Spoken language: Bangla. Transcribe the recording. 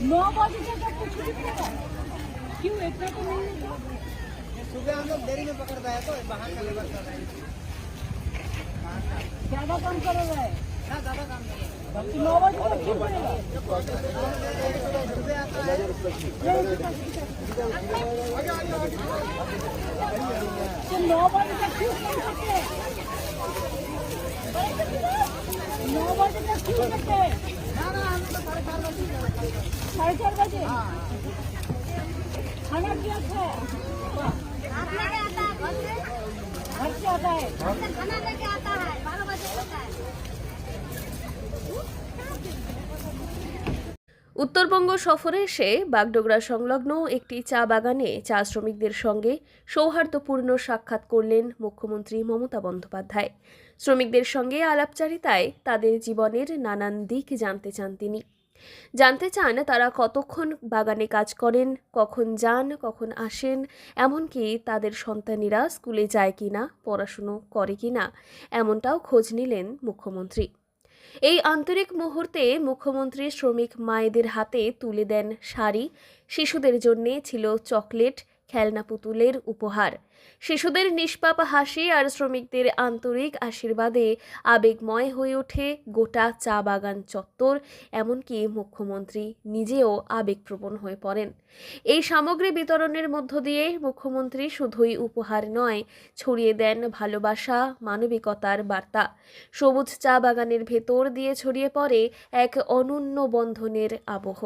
नौ बजे तक छुट्टी मिलेगा क्यों इतना तो दो सुबह हम लोग देरी में पकड़ता है तो बाहर का लेबर कर रहे हैं। ज़्यादा काम कर रहा है। ना ज़्यादा काम नहीं है। बल्कि नौ बजे तक आता है तो नौ बजे तक क्यों कर सकते हैं। नौ बजे तक क्यों करते हैं। ना ना हम तो साढ़े चार बजे साढ़े चार बजे खाना क्या है आप लेके आता है घर से घर से आता है घर से खाना लेके आता है बारह बजे होता है উত্তরবঙ্গ সফরে এসে বাগডোগরা সংলগ্ন একটি চা বাগানে চা শ্রমিকদের সঙ্গে সৌহার্দ্যপূর্ণ সাক্ষাৎ করলেন মুখ্যমন্ত্রী মমতা বন্দ্যোপাধ্যায় শ্রমিকদের সঙ্গে আলাপচারিতায় তাদের জীবনের নানান দিক জানতে চান তিনি জানতে চান তারা কতক্ষণ বাগানে কাজ করেন, কখন যান, কখন আসেন, এমনকি তাদের সন্তানেরা স্কুলে যায় কি না পড়াশুনো করে কি না এমনটাও খোঁজ নিলেন মুখ্যমন্ত্রী। এই আন্তরিক মুহূর্তে মুখ্যমন্ত্রী শ্রমিক মায়েদের হাতে তুলে দেন শাড়ি। শিশুদের জন্যে ছিল চকলেট খেলনা পুতুলের উপহার। শিশুদের নিষ্পাপ হাসি আর শ্রমিকদের আন্তরিক আশীর্বাদে আবেগময় হয়ে ওঠে গোটা চা বাগান চত্বর, এমনকি মুখ্যমন্ত্রী নিজেও আবেগপ্রবণ হয়ে পড়েন। এই সামগ্রী বিতরণের মধ্য দিয়ে মুখ্যমন্ত্রী শুধুই উপহার নয়, ছড়িয়ে দেন ভালোবাসা, মানবিকতার বার্তা। সবুজ চা বাগানের ভেতর দিয়ে ছড়িয়ে পড়ে এক অনন্য বন্ধনের আবহ।